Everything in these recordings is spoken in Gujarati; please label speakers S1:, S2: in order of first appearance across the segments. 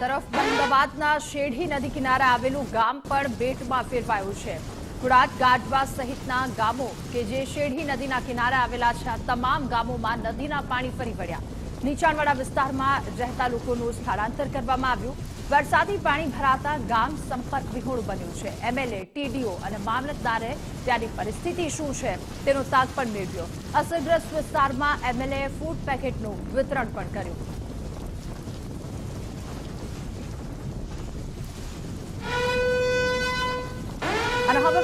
S1: તરફ અમદાવાદના શેઢી નદી કિનારે આવેલું ગામ પણ બેટમાં ફેરવાયું છે. કુડાત ગાઢવા સહિતના ગામો કે જે શેઢી નદીના કિનારે આવેલા છે તમામ ગામોમાં નદીના પાણી ફરી વળ્યા. નીચાણવાળા વિસ્તારમાં રહેતા લોકોનું સ્થળાંતર કરવામાં આવ્યું. વરસાદી પાણી ભરાતા ગામ સંપર્ક વિહોણું બન્યું છે. એમએલએ, ટીડીઓ અને મામલતદારે ત્યાંની પરિસ્થિતિ શું છે તેનો તાગ પણ મેળવ્યો. અસરગ્રસ્ત વિસ્તારમાં એમએલએ ફૂડ પેકેટનું વિતરણ પણ કર્યું.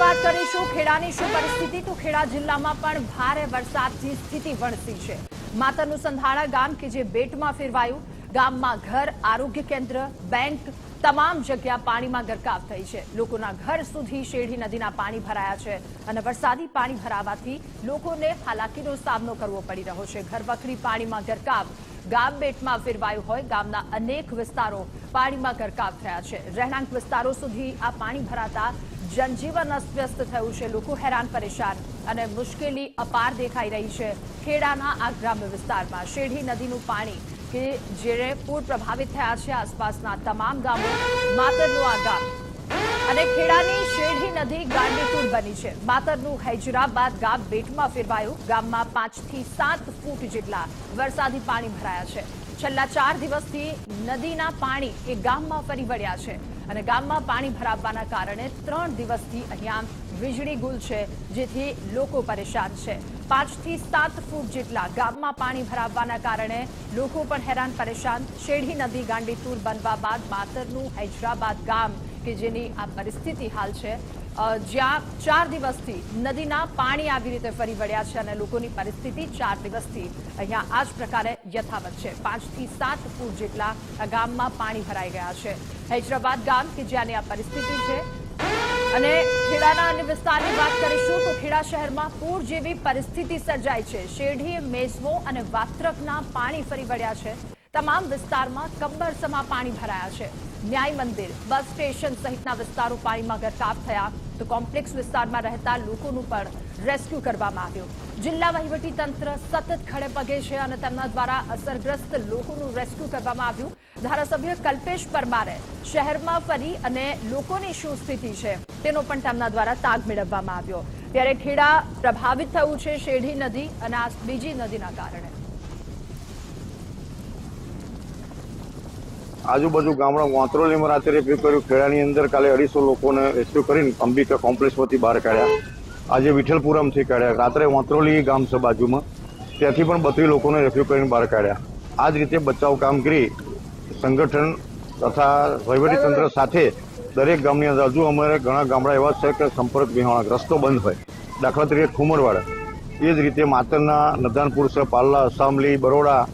S1: વાત કરીશું. ખેડાની શું પરિસ્થિતિ? તો ખેડા જિલ્લામાં પણ ભારે વરસાદથી સ્થિતિ વણસી છે. માતરનું સંધાણા ગામ કે જે બેટમાં ફેરવાયું, ગામમાં ઘર, આરોગ્ય કેન્દ્ર, બેંક, તમામ જગ્યા પાણીમાં ગરકાવ થઈ છે. લોકોના ઘર સુધી શેઢી નદીના પાણી ભરાયા છે અને વરસાદી પાણી ભરાવાથી લોકોને હાલાકીનો સામનો કરવો પડી રહ્યો છે. ઘરવખરી પાણીમાં ગરકાવ. ગામ બેટમાં ફેરવાયું હોય, ગામના અનેક વિસ્તારો પાણીમાં ગરકાવ થયા છે. રહેણાંક વિસ્તારો સુધી આ પાણી ભરાતા જનજીવન અસ્તવ્યસ્ત થયું છે. લોકો હેરાન પરેશાન અને મુશ્કેલી અપાર દેખાઈ રહી છે. ખેડાના આ ગ્રામ્ય વિસ્તારમાં શેઢી નદીનું પાણી કે જેને પૂર પ્રભાવિત થયા છે આસપાસના તમામ ગામો માતરનું આ ગામ. અને ખેડાની શેઢી નદી ગાંડીતુર બની છે. માતરનું હૈજરાબાદ ગામ બેટમાં ફેરવાયું. ગામમાં પાંચથી સાત ફૂટ જેટલા વરસાદી પાણી ભરાયા છે. છેલ્લા ચાર દિવસથી નદીના પાણી એ ગામમાં ફરી વળ્યા છે. અને ગામમાં પાણી ભરાવવાના કારણે ત્રણ દિવસથી અહીંયા વીજળી ગુલ છે, જેથી લોકો પરેશાન છે. પાંચથી સાત ફૂટ જેટલા ગામમાં પાણી ભરાવવાના કારણે લોકો પણ હેરાન પરેશાન. શેઢી નદી ગાંડીતુર બનવા બાદ માતરનું હૈદરાબાદ ગામ કે જેની આ પરિસ્થિતિ હાલ છે. જ્યાં ચાર દિવસથી નદીના પાણી આવી રીતે ફરી વળ્યા છે અને લોકોની પરિસ્થિતિ ચાર દિવસથી અહીંયા આ જ પ્રકારે યથાવત છે. પાંચથી સાત ફૂટ જેટલા ગામમાં પાણી ભરાઈ ગયા છે. હૈદરાબાદ ગામ કે જ્યાંની આ પરિસ્થિતિ છે. અને ખેડાના અન્ય વિસ્તારની વાત કરીશું તો ખેડા શહેરમાં પૂર જેવી પરિસ્થિતિ સર્જાઈ છે. શેઢી મેસવો અને વાત્રકના પાણી ફરી વળ્યા છે. તમામ વિસ્તારમાં કમરસમાં પાણી ભરાયા છે. ન્યાય મંદિર, બસ સ્ટેશન સહિતના વિસ્તારો પાણીમાં ગરકાવ થયા. તો કોમ્પ્લેક્સ વિસ્તારમાં રહેતા લોકોનું પણ રેસ્ક્યુ કરવામાં આવ્યું. જિલ્લા તંત્ર સતત ખડે પગે છે અને તેમના દ્વારા અસરગ્રસ્ત લોકોનું રેસ્ક્યુ કરવામાં આવ્યું. ધારાસભ્ય કલ્પેશ પરમારે શહેરમાં ફરી અને લોકોની શું સ્થિતિ છે તેનો પણ તેમના દ્વારા તાગ મેળવવામાં આવ્યો. ત્યારે ખેડા પ્રભાવિત થયું છે શેઢી નદી અને આ બીજી નદીના કારણે.
S2: આજુબાજુ ગામડા વાંત્રોલીમાં રાત્રે રેસ્ક્યુ કર્યું. ખેડાની અંદર કાલે અઢીસો લોકોને રેસ્ક્યુ કરીને અંબિકા કોમ્પ્લેક્સમાંથી બહાર કાઢ્યા. આજે વિઠ્ઠલપુરમથી કાઢ્યા. રાત્રે વાંત્રોલી ગામ છે બાજુમાં. ત્યાંથી પણ બત્રીસ લોકોને રેસ્ક્યુ કરીને બહાર કાઢ્યા. આ જ રીતે બચાવ કામગીરી સંગઠન તથા વહીવટીતંત્ર સાથે દરેક ગામની અંદર હજુ અમારે ઘણા ગામડા એવા છે કે સંપર્ક વિહોણા, રસ્તો બંધ હોય. દાખલા તરીકે ખુમરવાડા. એ જ રીતે માતરના નદાનપુર છે, પાલ્લા, અસામલી, બરોડા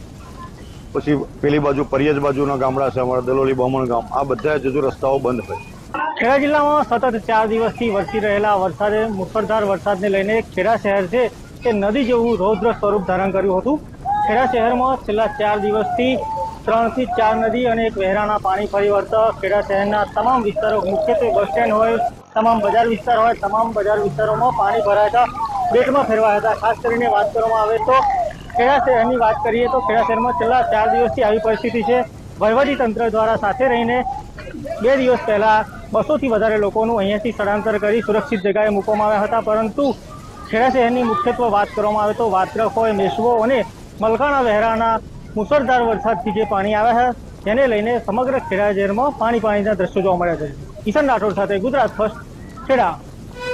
S2: પછી પેલી બાજુ પરિયજ બાજુના ગામડા છે, અમારા દલોલી બમણ ગામ. આ બધા જુદો રસ્તાઓ બંધ હોય.
S3: ખેડા જિલ્લામાં સતત ચાર દિવસથી વરસી રહેલા વરસાદે મુસળધાર વરસાદને લઈને ખેડા શહેર છે તે નદી જેવું રૌદ્ર સ્વરૂપ ધારણ કર્યું હતું. ખેડા શહેરમાં છેલ્લા ચાર દિવસથી ત્રણથી ચાર નદી અને એક વહેરાના પાણી ફરી વળતા ખેડા શહેરના તમામ વિસ્તારો, મુખ્યત્વે બસ સ્ટેન્ડ હોય, તમામ બજાર વિસ્તાર હોય, તમામ બજાર વિસ્તારોમાં પાણી ભરાયા હતા. બેટમાં ફેરવાયા હતા. ખાસ કરીને વાત કરવામાં આવે તો ખેડા શહેરની વાત કરીએ તો ખેડા શહેરમાં છેલ્લા ચાર દિવસથી આવી પરિસ્થિતિ છે. વહીવટી તંત્ર દ્વારા સાથે રહીને બે દિવસ પહેલા બસોથી વધારે લોકોનું અહીંયાથી સ્થળાંતર કરી સુરક્ષિત જગ્યાએ મૂકવામાં આવ્યા હતા. પરંતુ ખેડા શહેરની મુખ્યત્વે વાત કરવામાં આવે તો વાત્રક હોય, મેસવો અને મલકાણા વહેરાના મુસળધાર વરસાદથી જે પાણી આવ્યા છે તેને લઈને સમગ્ર ખેડા શહેરમાં પાણી પાણીના દ્રશ્યો જોવા મળ્યા છે. કિશન રાઠોડ સાથે ગુજરાત ફર્સ્ટ, ખેડા.